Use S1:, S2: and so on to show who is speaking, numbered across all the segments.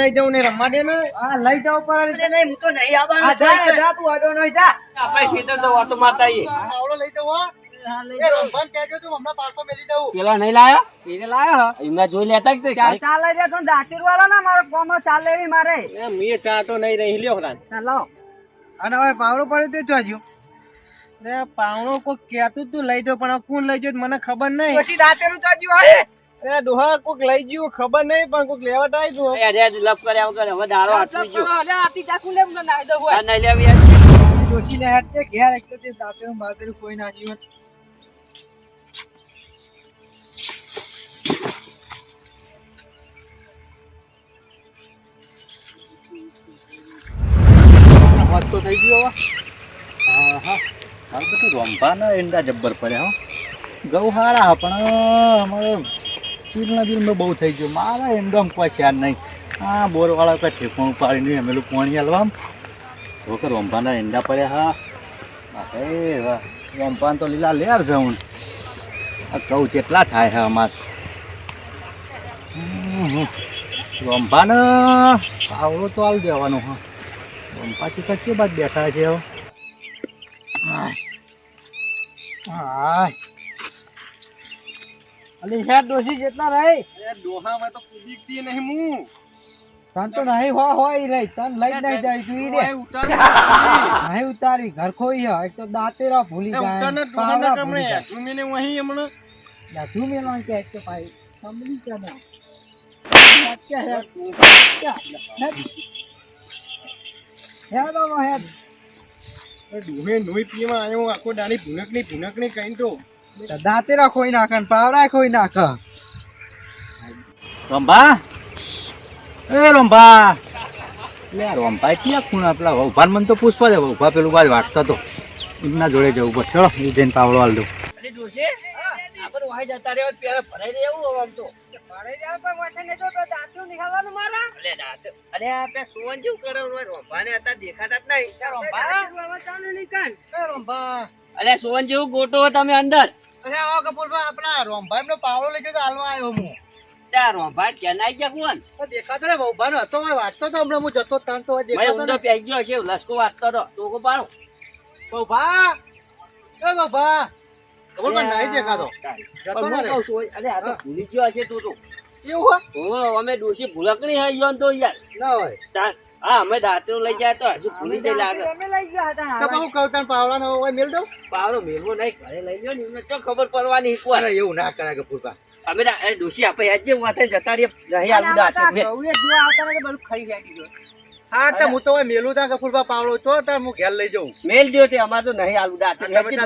S1: નહીં જવું ને રમવા દે ને
S2: હા લઈ જાઓ પર
S3: નહીં હું તો નહીં આવવાનો
S2: જા જા તું આડો નહીં જા.
S4: આપણે સીધો તો વાતો મારતા આઈએ
S1: આવડો લઈ જવું હો. એ રમભાન કહેજો છું હમણાં પાછો મેલી દઉં.
S4: પેલા નહીં લાયા?
S2: એને લાયો
S4: એમના જોઈ લેતા.
S2: ચાલ રે તો દાંતીર વાળો ના મારો કોમો ચાલે એવી મારે.
S1: મેં ચા તો નહીં રહી લ્યો ખરા
S2: ચાલો અને હવે પાવરો પડ્યો તે જોજો
S1: પાવણો કોઈ કેતું તું લઈ જાઓ પણ કોણ લઈ ગયું મને ખબર નહીં.
S2: પછી દાંતેરું જોજો હે
S1: અરે ડોહા કોક લઈ ગયું ખબર નહીં પણ કોક લેવા ટાઈ ગયું
S4: એ અરે લપ કર્યા વગર હવે દાડો આટલી ગયો.
S2: આપી ચાકુ લેમ તો નાઈ દો
S4: આ નહીં લેવી યાર.
S2: ડોશી છે ઘેર એક તો તે દાંતેરું બાતેરું કોઈ ના જીવન
S5: વાત તો થઈ ગયો હવે. હા હા હાલ બધું રંભાના એંડા જબ્બર પડ્યા હો. ઘઉં હારા પણ અમારે ચીલના બિલમાં બહુ થઈ ગયું. મારા એંડોમ કોઈ છે નહીં. આ બોરવાળા કોઈ ઠેકોણું પાડીને અમે લોકો પાણી હાલવામ તો કે રંભાના એંડા પડ્યા હા. અરે વાહ રંભાન તો લીલા લેર જવું આ કહું કેટલા થાય છે અમાર. રંભાને આવડો તો હાલ દેવાનો હા. પાછી તો કે બાદ બેઠા છે હવે
S2: હા અલી હેડ ડોશી જેટલા રહે.
S1: તો કુદીકતી નહીં હું
S2: તન તો નહીં હો હોય રહી. તન લઈ નહીં જાય તું ઈ રે. નહીં ઉતારી ઘર ખોઈ હે. એક તો દાંતેરા ભૂલી જાય. પાવડા
S1: ડોહાને
S2: જાય.
S1: ઝૂમીને વહીં હમણાં?
S2: લાઠું મેલવાનું કે એક તો ભાઈ સમજી કે ના. ક્યાં હે
S1: એ ડોહે નોઈ પીવા આયો આખો દાડી ભૂનકની ભૂનકની કઈ તો.
S2: દાંતેરા ખોઈ નાખે ને પાવડા ખોઈ નાખે.
S5: રંભા? એ રંભા. લે રંભા ક્યાં ખૂણા પેલા ઉભાન મને તો પૂછવા દે ઊભા પેલું બાજ વાટતો હતો એમના જોડે જવું પડશે ચલો એ જઈને પાવડો હાલ દઉં.
S4: તો. જેવું દેખાતા જ નહીં.
S1: એ
S4: સોન જેવું ગોટો તમે અંદર.
S1: અરે આવો કપૂરભાઈ આપણા રોમભાઈ નો પાવડો લઈ ગયો તો હાલવા આવ્યો હું.
S4: ત્યાં રોમભાઈ ક્યાં ગયા કોણ?
S1: તો દેખાતો ને વહુભાનો હતો વાંચતો તો હમણાં હું જતો તાણ તો હોય
S4: ભાઈ
S1: દેખાતો ને
S4: ગયો છે લસકો વાટતો હતો ટોકો પાડો.
S1: વહુભા એ કપૂરભાઈ નહીં દેખાતો. જતો ના
S4: અરે આ તો ભૂલી ગયો હશે તું તો.
S1: એવું હોય
S4: અમે ડોશી ભૂલકણી હઈ ગયો તો યાર.
S1: ના હોય.
S4: તાન- હા અમે દાંતરો લઈ જાય તો હજુ ભૂલી જઈ લાગે.
S1: તો હું કહું તને પાવડા નો હોય મેલ દઉં?
S4: પાવડો મેળવો નહીં ઘરે લઈ લ્યો ને એમને ચો ખબર પડવાની એક
S1: અરે એવું ના કરાય કપૂરભા
S4: અમે ના- એ આજે આપણે હેડ માથે જતા રહીએ નહીં આવું દાંત મેં.
S1: હા તો હું તો મેલું તા કપૂરભા પાવડો છો તાર હું ઘેર લઈ જાઉં.
S4: મેલ દ્યો તે અમારે તો નહીં આલું.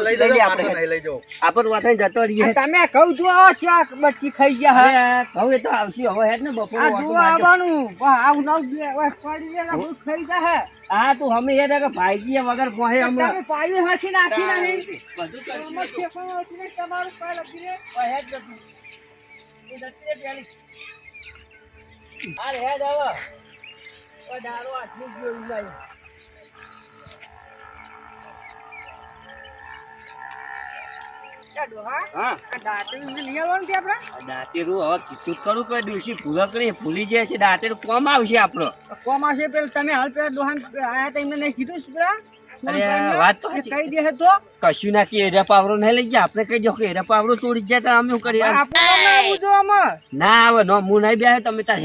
S1: લઈ
S4: લઈ
S1: આપણે. નહીં લઈ જાઉં
S4: આપણે માથે જતો રહીએ.
S2: તમે કહું છું આ ચા બટકી ખાઈ ગયા
S4: હવે હવે તો આવશે હવે હેડ ને બપોર
S2: આ જોવા આવવાનું. પણ નવ બે ઓય પડી જાય ને બહુ ખાઈ જાય
S4: હા. તું કે ભાઈજી વગર પહોંચે અમે
S2: તમે પાયું હાથી નાખી નહીં
S4: બધું કરશું.
S2: તમારે ઠેકાણું હતું ને તમારું પાય લગી રે
S4: હવે હેડ જતું. તું જતી રે પેલી. હાલ હેડ હવે. ઓય આટલી જોઈ આ દાંતેરું હવે કીધું ખરું કે ડોશી ભૂલકણી ભૂલી જાય છે. દાંતેરું કોમ આવશે આપણો.
S2: કોમ આવશે પેલા તમે હાલ પેલા દોહાન આયા તા નહીં કીધું પેલા?
S4: વાત તો
S2: કહી દે તો.
S4: કશું ના કે એરા પાવરો નહીં લઈ ગયા. આપણે કહી દો કે એરા પાવરો ચોરી જાય તો અમે શું કરીએ?
S2: ના
S4: આવે નો હું નહીં બે તમે તાર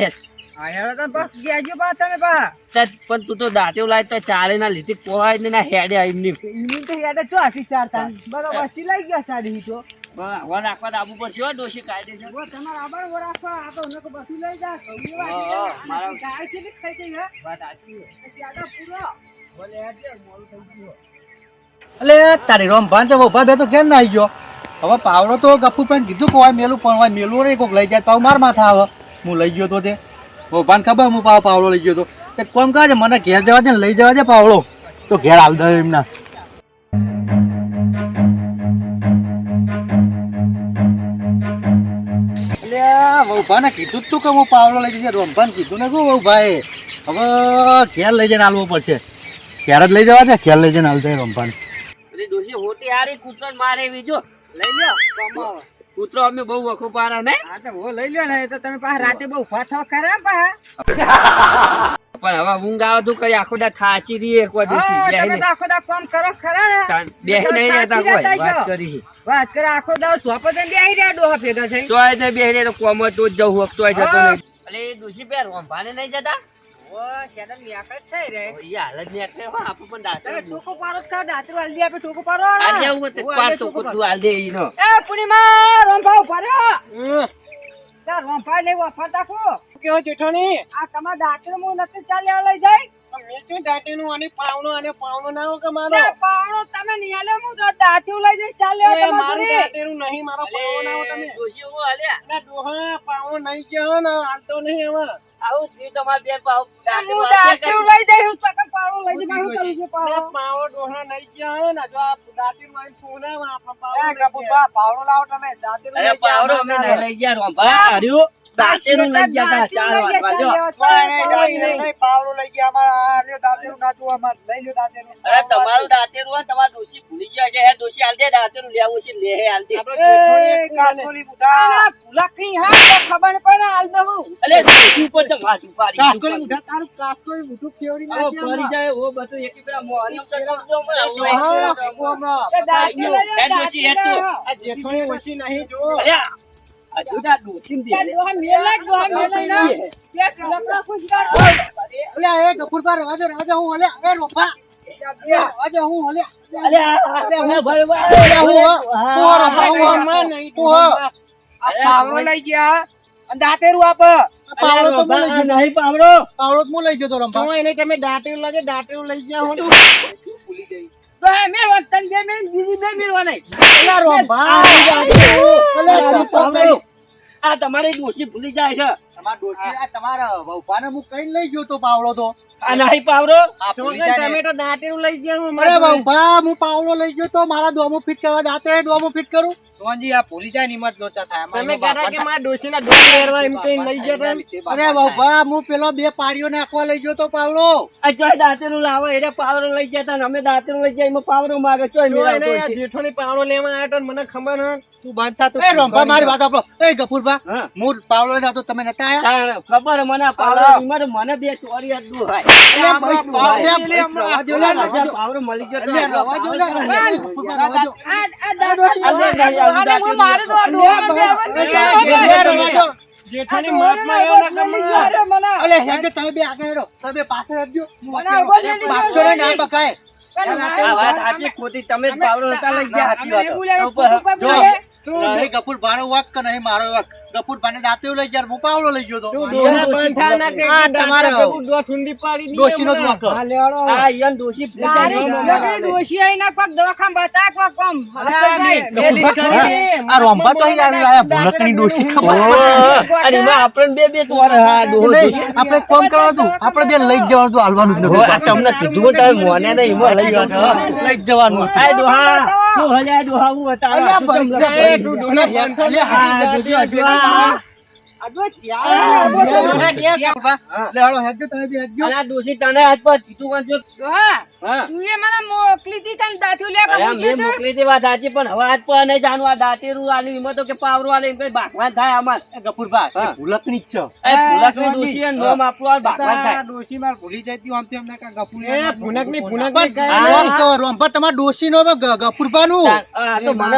S4: પણ તું તો દાંતે લાય તો ચાલે ના લીધી પોહાય ને ના હેડે એમની.
S2: એમની તો આખી ચાર તા બરોબર સિલાઈ ગયા સાડી તો.
S4: હવે રાખવા તો આવવું પડશે ડોશી કાયદેસર.
S2: ઓ તમારા આબાર વો રાખવા આ તો નકો બસી લઈ જા. કઉની
S4: હા, હા,
S2: વાત
S4: મારા-
S2: ગાય છે ને ખાઈ ગઈ હે?
S4: વાત સાચી છે.
S2: આડા પૂરો. બોલે થઈ ગયું
S5: તારી રંભાન તો ઊભા બે તો કેમ ના આવી ગયો? હવે પાવડો તો ગફુર પણ કીધું કે હોય મેલું પણ હોય મેલું રે કોક લઈ જાય તો માર માથા આવે. હું લઈ ગયો તો તે. વહુભાન ખબર હું પાવ પાવડો લઈ ગયો તો? કોમ કહે છે, મને ઘેર જવા છે ને લઈ જવા છે પાવડો. તો ઘેર હાલ દે એમના. વહુભાને કીધું તું કે હું પાવડો લઈ જશે રંભાન કીધું ને કહું વહુભાએ હવે ઘેર લઈ જઈને હાલવું પડશે. ઘેર જ લઈ જવા છે ઘેર લઈ જઈને હાલ દે રંભાન
S4: પેલી હોટી હારી કૂતરણ મારે બીજો લઈ જાઓ કૂતરો અમે બહુ વખો પારા ને?
S2: હા તો વો લઈ લ્યો ને તો તમે પાછા રાતે બહુ ઊભા થવા ખરા પાછા.
S4: પણ હવે ઊંઘ આવે તો કરી આખો દા થાચી રહી એક વાર ડોશી
S2: તમે તો આખો દા કામ કરો ખરા ને?
S4: બેહી નહીં રહેતા કોઈ વાત કરી.
S2: વાત કરે આખો દા ચોપો તમે બેહી રહ્યા ડોહા ભેગા થઈ
S4: ચોય ને બેહી રહ્યા તો કોમ તો જવું ચોય જતો નહીં. અલે ડોશી પેર ભાને નહીં જતા?
S2: ઓ શેડમ છે રે
S4: ઈ હાલત ને હો આપણે પણ દાંતર
S2: તમે ટોકો પારો જ ખાઓ હાલ દી આપે ટોકો પારો
S4: આ જેવું તે પાર તો હાલ દે ઈનો.
S2: એ પૂર્ણિમા રોંભા
S1: ઊભા
S2: તાર રોંભા ને વફા તાકો
S1: કેવો જેઠાણી?
S2: આ તમારા દાતરું હું નથી ચાલ્યા લઈ જાય.
S1: મેં શું દાટીનું અને પાવણું અને પાવણું ના હોય મારો?
S2: તે પાવણો તમે નિહાલે હું તો લઈ જઈશ ચાલ્યા
S1: એ
S2: તમારી
S1: મારું
S2: જોડે.
S1: નહીં મારો પાવણો ના હોય તમે.
S4: ડોશી હું હાલ્યા
S1: ના ડોહા પાવણો નહીં ગયો ને હાલતો નહીં હવે.
S4: આવું થયું તમાર બેન પાવ
S2: હું દાતરું લઈ જઈશ પકડ પાવણો લઈ જઈશ મારું કરું છું.
S1: ના,
S2: પાવણો
S1: પાવડો ડોહા નહીં ગયો ને જો આ દાટીનું આવીને ફોનામાં આપણો પાવડો
S2: એ
S1: નહીં
S2: ગપુભા, પાવડો લાવો તમે દાતરું લઈ જાઓ,
S4: અમે
S2: અમારે
S4: નહીં લઈ ગયા રોંભા હાર્યું. દાંતેરું લઈ ગયા તા ચાર
S2: દાતરું લઈ
S4: વાગવા જો.
S2: જાય, ચાલ્યા,
S4: અરે તમારું દાંતેરું હોય તમારું ભૂલી ગયા છે. હે ડોશી હાલ દે દાંતેરું લેવું છે લે હે દે.
S2: હા, ખબર પડે, હાલ દઉં.
S4: અલે ઉપર તો માથું પાડી
S2: કાસ્કોલી મુઠા, તારું કાસ્કોલી મુઠું ફેવરી
S4: આવો
S2: નાખી
S4: ફરી જાય ઓ બધું એકી પેલા મોહની ઉપર કરજો મને
S1: હા,
S4: મોહમાં.
S2: એ
S4: હે ડોશી, હે તું. તો. આ
S2: પાવડો લઈ ગયા. અને દાંતેરું આપ.
S4: અલે રોબા, આ નહીં પાવડો.
S1: તો એને તમે દાટીનું લાગે દાટીનું લઈ ગયા હો
S2: તો એ મેળવા, તને બે મેળ, બીજી બે મેળવા નહીં.
S4: આ. આ તમારી ડોશી ભૂલી જાય છે.
S5: તમારા વહુપાને હું કઈ લઈ ગયો તો પાવડો તો.
S4: આ નહીં
S1: તો દાટીનું લઈ ગયા
S5: અરે
S1: મારા
S5: હું પાવડો લઈ ગયો તો મારા દોમો ફિટ કરવા દાંતરે દોમો ફિટ કરું?
S1: તમે કહેતા કે મારા ડોશીના ડોલ પહેરવા એમ કહીને લઈ ગયા તા ને?
S5: અરે વહુપા હું પેલો બે પાડીઓ નાખવા લઈ ગયો તો
S4: દાંતેરું લાવો એને પાવડો લઈ જતા ને અમે દાંતેરું લઈ જાય એમાં પાવડો માગે
S1: જેઠો આ પાવડો લેવા આવ્યો તો મને ખબર હે.
S2: તું બાંધતા થા તો
S5: એ રંભા મારી વાત આપડો એ ગફુરભા
S4: હા.
S5: પાવડો લઈને તો તમે નતા આયા?
S4: ખબર હે મને આ પાવડો મને બે ચોરી હોય.
S5: માફમાં અલે હેડે તમે બે આગળ હેડો. તમે પાછો ને ના બકાય
S4: આ વાત સાચી ખોટી? તમે જ પાવડો લઈ ગયા વાત. ઉપર
S5: જો નહીં ગફુર ભારો વાક કે નહીં મારો વાક? ગફુર ભાને દાંતે લઈ ગયા હું પાવડો લઈ ગયો તો.
S1: ના
S5: આ તમારે
S1: દીધી
S5: ડોશીનો જ. વાંક.
S4: આ ભૂલી
S2: તારી
S4: જાય
S2: ડોકરી ડોશી કોક દવાખામ બતા કોક કોમ
S5: આ રોંભા તો આવી લાયા ભૂલકની ડોશી ખબર
S4: અરે એમાં આપણે બે બે ચોર હા
S5: નહીં, આપણે કોમ કરવાનું? હતું આપણે બે લઈ જવાનું હતું હાલવાનું જ
S4: નથી. તમને કીધું તમે મોને નહીં લઈ
S5: જવાનું. લઈ જવાનું.
S4: આ ડોહા. તું હલે આ ડોહા હું હતા
S5: અલ્યા ભાઈ, હેડ, અલ્યા
S4: જોજો, તને હાથ પર કીધું વાંચ્યો
S2: ડોહા, તું એ મને મોકલી હતી તને દાંતું લે કે
S4: અરે
S2: તો
S4: મોકલી હતી વાત સાચી પણ હવે આજ પર નહીં જાણવું આ દાંતેરું આલી એમાં તો કે પાવરો આલે એમ કઈ ભાગવાન થાય અમાર
S5: એ ગફુરભા એ
S4: હા.
S5: ભૂલકની જ છે
S4: એ ભૂલકની ડોશી અને નોમ આપણું આ ભાગવાન થાય
S1: એ ભૂનકની ભૂનકની
S5: પણ
S1: કહે
S4: હા.
S1: ને.
S5: રોમ કહો, રોંભા તમારા ડોશીનો હવે ગ- ગફુરભાનું.
S4: આ તો મને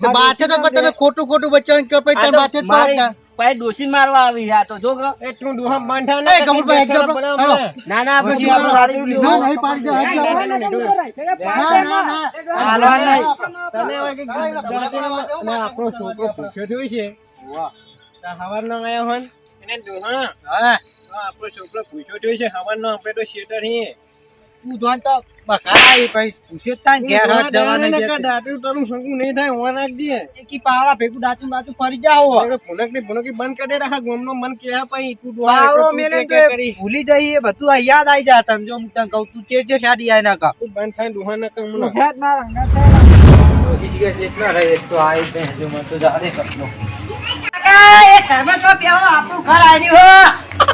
S5: તો બાતે તો તમે ખોટું ખોટું બચ્ચાને કે પછી
S4: આ
S5: તમે
S4: તો
S5: બાથે જ
S4: મારી
S5: પડો.
S4: ડોસી મારવા આવી આ તો જો કે.
S1: એ તું ડોહા બંધા ના
S5: એક.
S4: ના ના
S5: પછી
S4: પછી
S5: આપણે લીધું, નહીં પાડી દે,
S2: તો
S5: ના, ના, ના. હાલવા નહીં.
S1: હવે છોકરો ભૂખ્યો થયો છે હવાર નો આયો હોય ને, એને ડોહા હા, આપણો છોકરો ભૂખ્યો થયો છે હવારનો આપણે તો શેટર કાં તારું નહીં થાય. આપણે ભૂનકની ભૂનકી બંધ કરી રાખા ગોમનો મન તું કે
S2: ભૂલી જઈએ બધું આ યાદ આવી જાય તને જો હું તને કહું તું ચેર ચેર હેડી આય ના કા
S1: તું બંધ થાય ડોહા ના કામ ના.
S2: હેડ મારા એ ઘરમાં શું પહેવો? આપણું ઘર આવ્યું હો.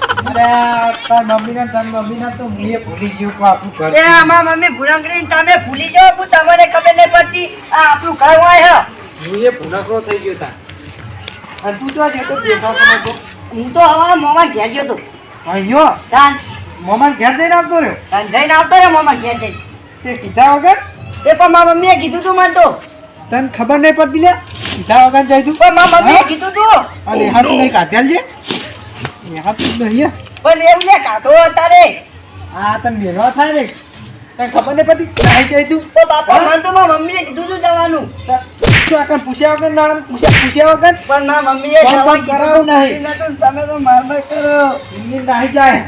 S2: એ આમાં મમ્મી ભૂલંગડી તમે ભૂલી જાઓ હું તમને ખબર નહીં પડતી. આ આપણું ઘર હોય હે.
S6: હું એ ભૂનકરો થઈ ગયો તા અને તું તો જતો દેખાતો નતો
S3: હું તો અમારા મોમાં ઘેર ગયો તો.
S6: અહીંયો?
S3: તાન.
S6: મોમાન ઘેર જઈને આવતો રહ્યો?
S3: તાન જઈને આવતો રે મોમાં ઘેર જઈને.
S6: તે કીધા વગર?
S3: એ પણ મારા મમ્મીએ કીધું તું મને તો.
S6: તને ખબર નહીં પડતી લે કીધા વગર જાય તું.
S3: પણ મારા મમ્મીએ કીધું તું.
S6: અને હા તું નહીં કાઢ્યા છે હા તું નહીં
S3: પણ એવું લે કાઢો તારે
S6: આ તને મેળવા થાય ને. તને ખબર નહીં પડતી? નાહી જાય તું?
S3: તો બાપા મને તો મારા મમ્મીએ કીધું તું જવાનું.
S6: તું આગળ પૂછ્યા વગર ના પૂછ્યા પૂછ્યા વગર?
S3: પણ મારા મમ્મીએ
S6: ફોન કરાવું નહીં.
S3: તમે તો માર માર કરો.
S6: એમની નાહી જાય.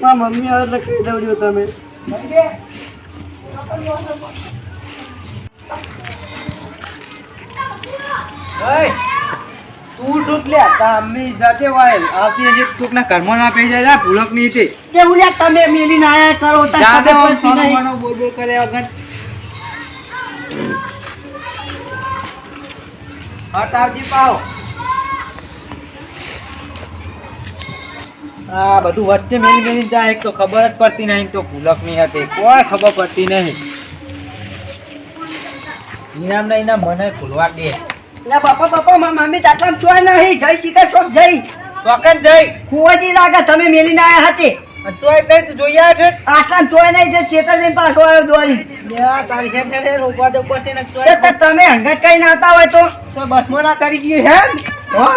S3: મારા મમ્મી હવે દઉં છું તમે.
S6: તું શું લે તા જાતે વાય આવતી હજી કોકના ઘરમાં ના પે જાય ભૂલકની તે.
S3: કેવું ઉલ્યા તમે મેલીને આયા કરો તા
S6: જાતે. મોનો બોલ બોલ કરે વગર હટાવજી પાવ. આ બધું વચ્ચે મેલી મેલી જાય એક તો ખબર જ પડતી નહીં તો ભૂલક નહીં હતી. કોઈ ખબર પડતી નહીં. ઇનામ ના ઇનામ મને ખુલવા દે.
S3: લે બાપા બાપા મારા મમ્મી ચાટલામાં ચોય નહીં. શ્રી શીખર ચોક જઈ.
S6: ચોકન જઈ.
S3: કુવાજી લાગે તમે મેલીને આયા હતી
S6: ચોય કઈ તું જોઈ આવ્યો છે.
S3: આટલા ચોય નહીં જે ચેતર જઈને પાછો આવ્યો દોરી.
S6: યા તારી છે રોકવા દો પછી ને
S3: તો
S6: ચોય
S3: તમે હંગટ કઈ ના આવતા હોય તો.
S6: તો બસમાં ના તારી ગયું હે. હો?